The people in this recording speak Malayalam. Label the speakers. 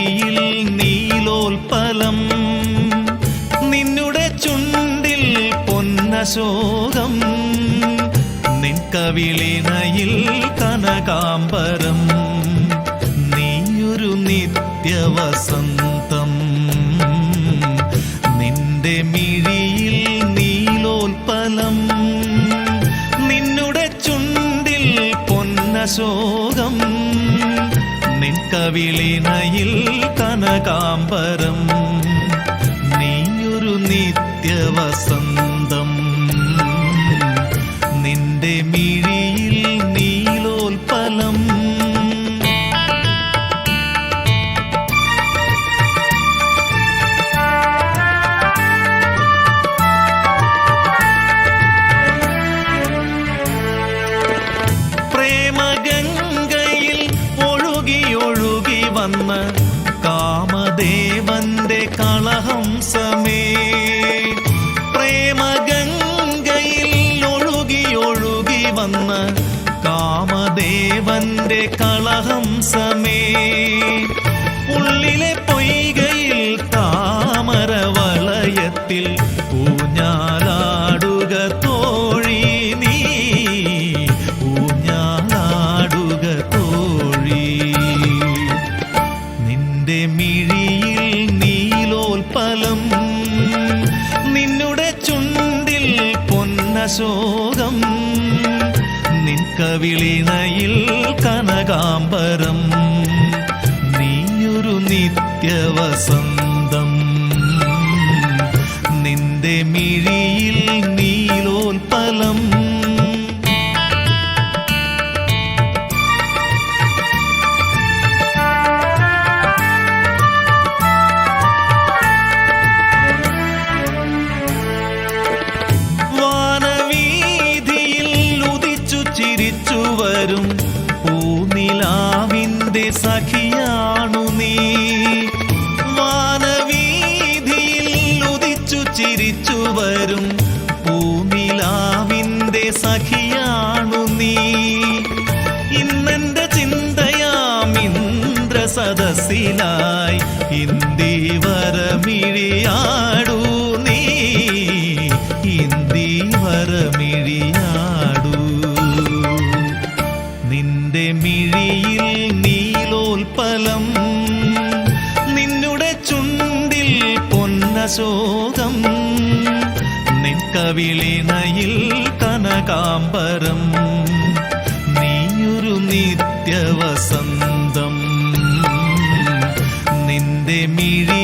Speaker 1: മിഴിയിൽ നീലോൽപലം നിന്നുടെ ചുണ്ടിൽ പൊന്നശോകം. നിൻ കവിളിനയിൽ കനകാംബരം. നീയൊരു നിത്യവസന്തം. നിന്റെ മിഴിയിൽ നീലോൽപലം നിന്നുടെ ചുണ്ടിൽ പൊന്നശോകം. നിൻ കവിളിണയിൽ കനകാംബരം നീയൊരു നിത്യവസന്തം. നിന്റെ മിഴിയിൽ നീലോൽപ്പലം വന്ന കാമദേവന്റെ കളഹംസമേ. പ്രേമഗംഗയിൽ ഒഴുകി ഒഴുകി വന്ന് കാമദേവന്റെ കളഹംസമേ. ഉള്ളിലെ പൊയ്കയിൽ നിന്റെ മിഴിയിൽ നീലോൽപലം നിന്നുടെ ചുണ്ടിൽ പൊന്നശോകം നിൻ കവിളിണയിൽ കനകാംബരം നീയൊരു നിത്യവസന്തം. നിന്റെ മിഴിയിൽ പൂനിലാവിന്റെ സഖിയാണു നീ. വാനവീതിയിൽ ഉദിച്ചു ചിരിച്ചു വരും ഭൂമിലാവിന്റെ സഖിയാണു നീ. ഇന്നെന്റെ ചിന്തയാം ഇന്ദ്ര സദസ്സിലായി ഇന്ദീവരമിഴിയാടൂ നീ ചുണ്ടിൽ പൊന്നശോകം നിൻകവിളിനയിൽ കനകാംബരം നീയൊരു നിത്യവസന്തം നിന്റെ മിഴി